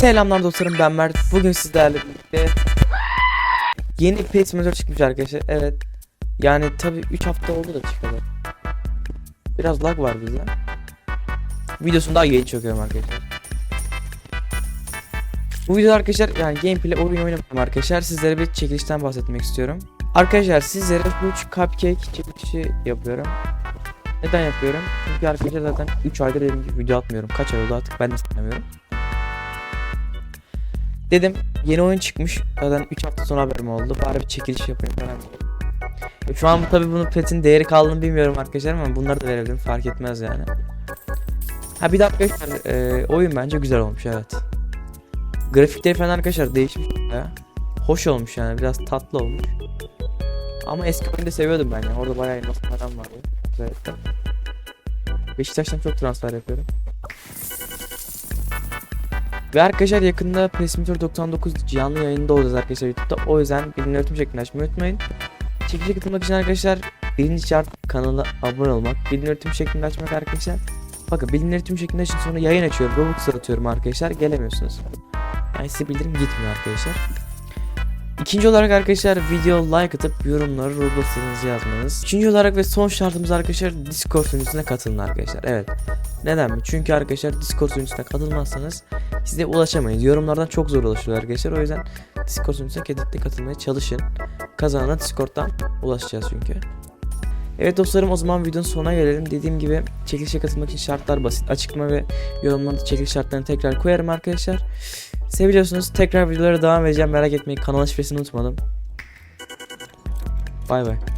Selamlar dostlarım ben Mert. Bugün sizlerle birlikte yeni Pet Simulator çıkmış arkadaşlar. Evet. Yani tabi 3 hafta oldu da çıkalı. Biraz lag var bizde. Videosunu daha yeni çekiyorum arkadaşlar. Bu videoda arkadaşlar yani gameplay oyun oynamıyorum arkadaşlar. Sizlere bir çekilişten bahsetmek istiyorum. Arkadaşlar sizlere Huge Cupcake çekilişi yapıyorum. Neden yapıyorum? Çünkü arkadaşlar zaten 3 aydır dediğim gibi video atmıyorum. Kaç ay oldu artık ben de istemiyorum. Dedim yeni oyun çıkmış. Zaten 3 hafta sonra haberim oldu. Bari bir çekiliş yapayım falan. E, Şu an tabi bunun petin değeri kaldığını bilmiyorum arkadaşlar ama bunları da verebilirim fark etmez yani. Ha bir de arkadaşlar e, oyun bence güzel olmuş evet. Grafikleri falan arkadaşlar değişmiş ya. Hoş olmuş yani biraz tatlı olmuş. Ama eski oyunu da seviyordum ben ya. Orada bayağı elmas falan vardı. Evet. Beşiktaş'tan çok transfer yapıyorum. Ve arkadaşlar yakında Pesimitör 99 canlı yayında olacağız arkadaşlar YouTube'da. O yüzden bildirim ötüm şeklinde açmayı unutmayın. Çekişe katılmak için arkadaşlar birinci şart kanala abone olmak. Bildirim ötüm şeklinde açmak arkadaşlar. Bakın bildirim ötüm şeklinde açın sonra yayın açıyorum. Robux atıyorum arkadaşlar. Gelemiyorsunuz. Yani size bildirim gitmiyor arkadaşlar. İkinci olarak arkadaşlar video like atıp yorumları Roblox'ınızı yazmanız. Üçüncü olarak ve son şartımız arkadaşlar Discord sunucusuna katılın arkadaşlar. Evet. Neden mi? Çünkü arkadaşlar Discord sunucusuna katılmazsanız size ulaşamayız. Yorumlardan çok zor ulaşılıyor arkadaşlar. O yüzden Discord sunucusuna kesinlikle katılmaya çalışın. Kazanana Discord'dan ulaşacağız çünkü. Evet dostlarım o zaman videonun sonuna gelelim. Dediğim gibi çekilişe katılmak için şartlar basit. Açıklama ve yorumlarda çekiliş şartlarını tekrar koyarım arkadaşlar. Seviliyorsunuz. Tekrar videolara devam edeceğim. Merak etmeyin. Kanal şifresini unutmadım. Bay bay.